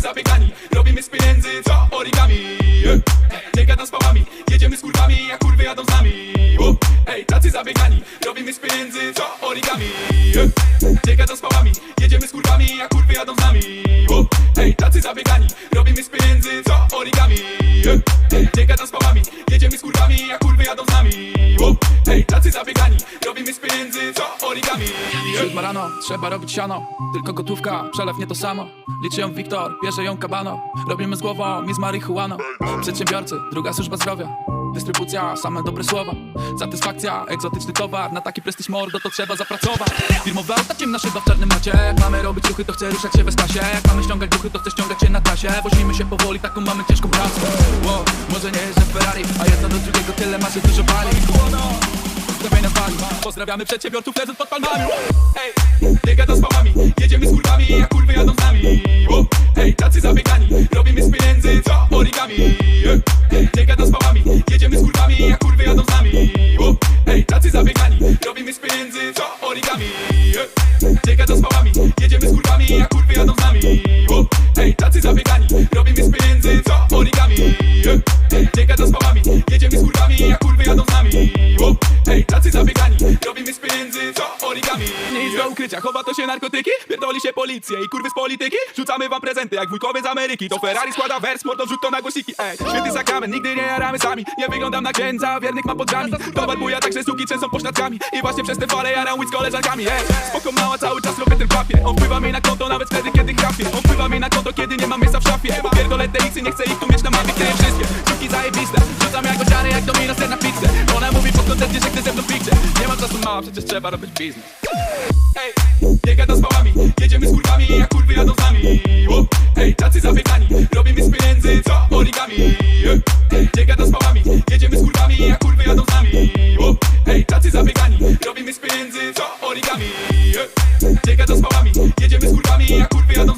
zabiegani. Robimy z pieniędzy co? Origami. Nie gadam z pałami, jedziemy z kurwami Jak kurwy jadą z nami. Ej, tacy zabiegani. Robimy z pieniędzy co? Origami. Nie gadam z pałami, jedziemy z kurwami Jak kurwy jadą z nami. Ej, tacy zabiegani. Robimy z pieniędzy co? Origami. Nie gadam z pałami, jedziemy z kurwami Jak kurwy jadą z nami. Ej, tacy zabiegani origami. Rano, trzeba robić siano. Tylko gotówka, przelew nie to samo. Liczy ją Wiktor, bierze ją Kabano Robimy z głową, mi z marihuaną. Przedsiębiorcy, druga służba zdrowia. Dystrybucja, same dobre słowa. Satysfakcja, egzotyczny towar. Na taki prestiż mordo to trzeba zapracować. Firmowe auta, ciemna szyba w czarnym macie. Jak mamy robić ruchy, to chce ruszać się bez kasie Jak mamy ściągać duchy, to chce ściągać się na trasie. Wozimy się powoli, taką mamy ciężką pracę. Wow, Może nie jeżdżę Ferrari A jedno do drugiego tyle ma się dużo Bali Pozdrawiamy przedsiębiorców leżąc pod palmami. Ej, nie gadam z pałami, jedziemy z kurwami, jak kurwy jadą z nami. Ej, tacy zabiegani, robimy z pieniędzy co origami. Ej, nie gadam z pałami, jedziemy z kurwami, jak kurwy jadą z nami. Ej, tacy zabiegani, robimy z pieniędzy co origami. Ej, Nie gadam z pałami, Ukrycia, chowa to się narkotyki? Pierdoli się policję i kurwy z polityki? Rzucamy wam prezenty jak wujkowie z Ameryki. To Ferrari składa wers, mordo wrzut to na głosiki Ej, święty sakrament, nigdy nie jaramy sami. Nie wyglądam na księdza, wiernych mam pod drzwiami. Towar buja, także suki często pośladkami I właśnie przez te fale jaram z koleżankami. Ej, spoko mała, cały czas robię ten papier On wpływa mi na konto nawet wtedy, kiedy chrapię On wpływa mi na konto, kiedy nie mam miejsca w szafie. Bo pierdolę te iksy, nie chcę ich tu mieć na mapie. Kryję wszystkie, dziewki zajebiste. Rzucam jak ociary, jak domino na pizzę. Ona mówi po koncercie, a przecież trzeba robić biznes. Ej, nie gada z małami, jedziemy z kurwami, a kurwy jadą z nami. Łop, ej, tacy zapytani, robimy z pieniędzy co? Origami. Ej, nie gada z małami, jedziemy z kurwami, a kurwy jadą z nami. Łop, ej, tacy zapytani, robimy z pieniędzy co? Origami. Ej, nie gada z małami, jedziemy z kurwami, a kurwy jadą z nami